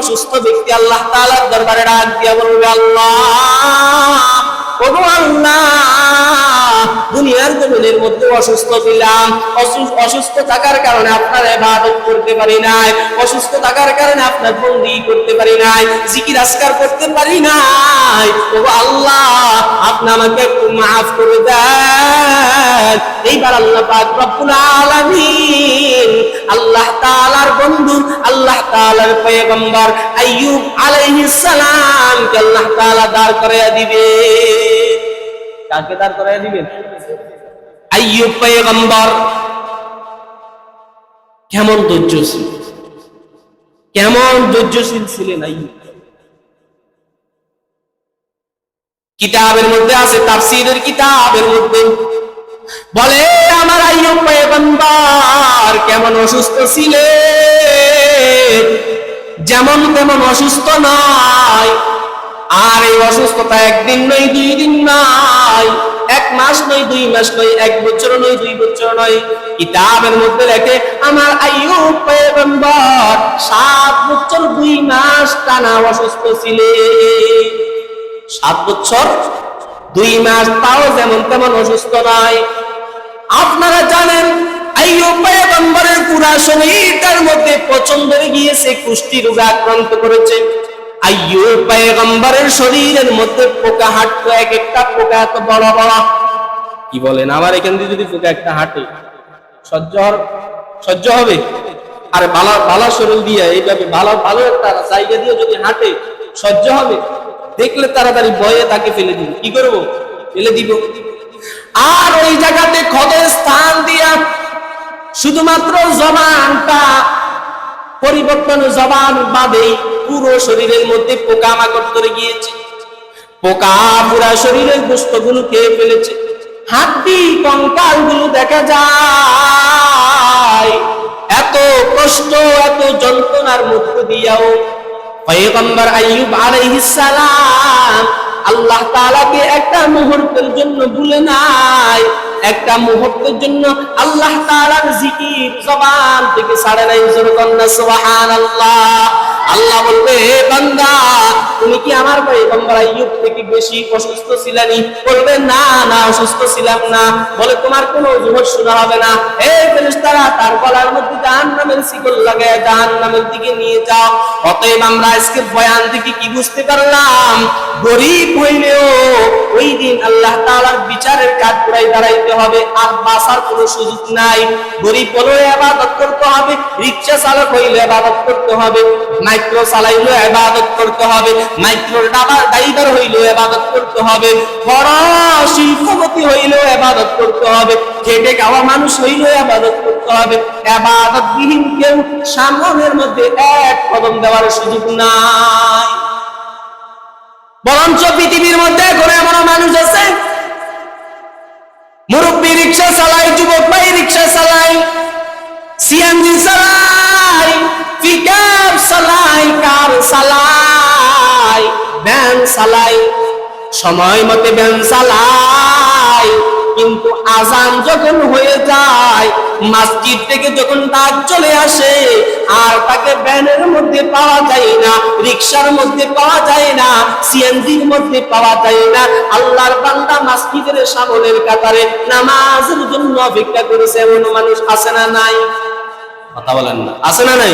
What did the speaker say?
অসুস্থ ব্যক্তি আল্লাহ তাআলার দরবারে ডাক দিয়া বলবে, আল্লাহ আল্লাহ, দুনিয়ার জমিনের মধ্যে অসুস্থ ছিলাম। অসুস্থ থাকার কারণে আপনার ইবাদত করতে পারি নাই। অসুস্থ থাকার কারণে আপনার বন্দি করতে পারি নাই। জিকির আসকার করতে পারি নাই। ওগো আল্লাহ, আপনি আমাকে একটু মাফ করে দেন। এইবার আল্লাহ রব্বুল আলামিন আল্লাহ তাআলার বন্ধু, আল্লাহ তাআলার পয়গম্বর আইয়ুব আলাইহিস সালাম কে আল্লাহ তাআলা দাঁড় করাইয়া দিবে। কাকে দাঁড় করাইয়া দিবেন আইয়ুব পয়গম্বর। কেমন ধৈর্যশীল? কেমন ধৈর্যশীল ছিলেন আইয়ুব? কিতাবের মধ্যে আছে, তাফসীরের কিতাবের মধ্যে। বলে কেমন অসুস্থ ছিলেন যেমন তেমন অসুস্থ নয় আর এই অসুস্থতা একদিন নয়, দুই দিন নয় এক মাস নয়, দুই মাস নয়, এক বছর নয়, দুই বছর নয়। কিতাবের মধ্যে লেখে, আমার আইয়ুব পয়গম্বর সাত বছর দুই মাস টানা অসুস্থ ছিলেন সাত বছর দুই মাস তাও যেমন তেমন অসুস্থ নয় আপনারা জানেন কি বলেন? এখান দিয়ে যদি পোকা একটা হাঁটে, সহ্য সহ্য হবে? আর শরীর দিয়ে এইভাবে ভালো জায়গা দিয়ে যদি হাঁটে, সহ্য হবে? দেখলে তাড়াতাড়ি ভয়ে তাকে ফেলে দিব। কি করব? ফেলে দিব। আর ওই জায়গাতে ক্ষতের স্থান দিয়া শুধুমাত্র জবানটা পরিবর্তন জবান বাদে পুরো শরীরের মধ্যে পোকা মাকড় ধরে গিয়েছে। পোকা পুরা শরীরের গোস্তগুলো খেয়ে ফেলেছে। হাড্ডি কঙ্কালগুলো দেখা যায়। এত কষ্ট, এত যন্ত্রণার মধ্য দিয়াও পয়গম্বর আইয়ুব আলাইহিস সালাম আল্লাহ তাআলাকে একটা মুহূর্তের জন্য ভুলে নাই। একটা মুহূর্তের জন্য আল্লাহ তাআলার জিকির জবান থেকে ছাড়ে নাই, জোর কন্যা সুবহানাল্লাহ। আল্লাহ বলবে বান্দা তুমি কি আমার পয়গম্বর আইয়ুব থেকে বেশি অসুস্থ ছিলানি? বলবে, না না, অসুস্থ ছিলাম না। বলে, তোমার কোনো অজুহাত শোনা হবে না। হে ফেরেশতারা তার গলার মধ্যে জাহান্নামের শিকল লাগায় জাহান্নামের দিকে নিয়ে যাও। অতএব আমরা আজকে বয়ান থেকে কি বুঝতে পারলাম? গরিব হইলেও ওই দিন আল্লাহ তাআলার বিচারের কাজ পুরাই দাঁড়াইতে হবে। আর বাঁচার কোনো সুযোগ নাই। গরিব হলেও ইবাদত করতে হবে, রিক্সা চালক হইলে ইবাদত করতে হবে, মাইক্রো চালাইলেও ইবাদত করতে হবে। মাইক্রো ডাবার ড্রাইভার হইলেও ইবাদত করতে হবে। বড় শিল্পপতি হইলেও ইবাদত করতে হবে। খেটে মানুষ ইবাদত করতে হবে। কেউ সামনের মধ্যে এক কদম দেওয়ার সুযোগ নাই। বরঞ্চ পৃথিবীর মধ্যে এখন এমন মানুষ আছে। মুরব্বী রিক্সা চালাই যুবক ভাই রিক্সা চালাই সিএনজি চালাই চালাই কার চালাই ভ্যান চালাই, সময় মতে ভ্যান চালাই। কিন্তু আজান যখন হয়ে যায়, মসজিদ থেকে যখন ডাক চলে আসে, আর তাকে ভ্যানের মধ্যে পাওয়া যায় না রিক্সার মধ্যে পাওয়া যায় না, সিএনজির মধ্যে পাওয়া যায় না, আল্লাহর বান্দা মসজিদের সামনের কাতারে নামাজের জন্য অপেক্ষা করেছে, এমন মানুষ আছে না নাই? কথা বলেন না। আছে না নাই?